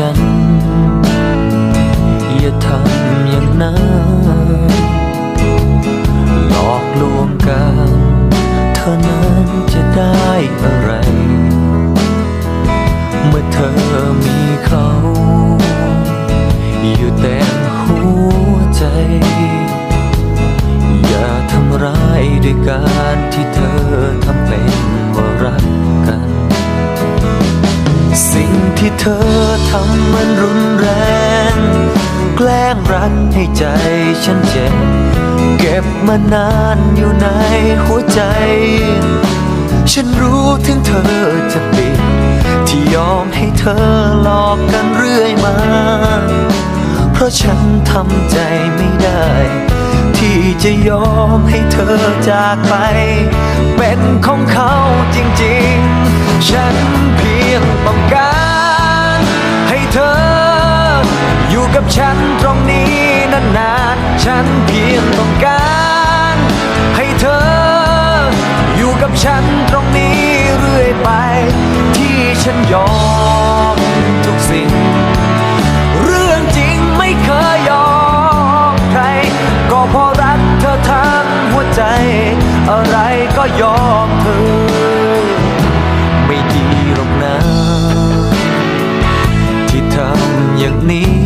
ฉัน อย่าทำอย่างนั้นหลอกลวงกันเท่านั้นจะได้อะไร เมื่อเธอมีเขา อยู่แต็มหัวใจ อย่าทำร้ายด้วยการที่เธอทำเป็นว่ารัก ที่เธอทำมันรุนแรง แกล้งรักให้ใจฉันเจ็บ เก็บมานานอยู่ในหัวใจ ฉันรู้ถึงเธอจะปิด ที่ยอมให้เธอหลอกกันเรื่อยมา เพราะฉันทำใจไม่ได้ ที่จะยอมให้เธอจากไป เป็นของเขาจริงๆ ฉัน ฉันเพียงต้องการ ให้เธอ อยู่กับฉันตรงนี้เรื่อยไป ที่ฉันยอมทุกสิ่ง เรื่องจริงไม่เคยยอมใคร ก็เพราะรักเธอทั้งหัวใจ อะไรก็ยอมเธอ ไม่ดีหรอกนะ ที่ทำอย่างนี้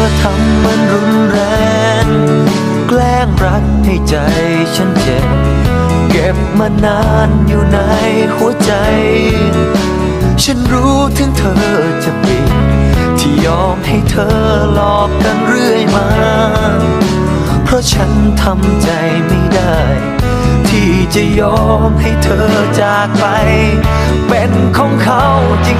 อทำมันรุนแรง แกล้งรักให้ใจฉันเจ็บ เก็บมานานอยู่ในหัวใจ ฉันรู้ถึงเธอจะปิดที่ยอมให้เธอหลอกกันเรื่อยมา เพราะฉันทำใจไม่ได้ ที่จะยอมให้เธอจากไป เป็นของเขาจริง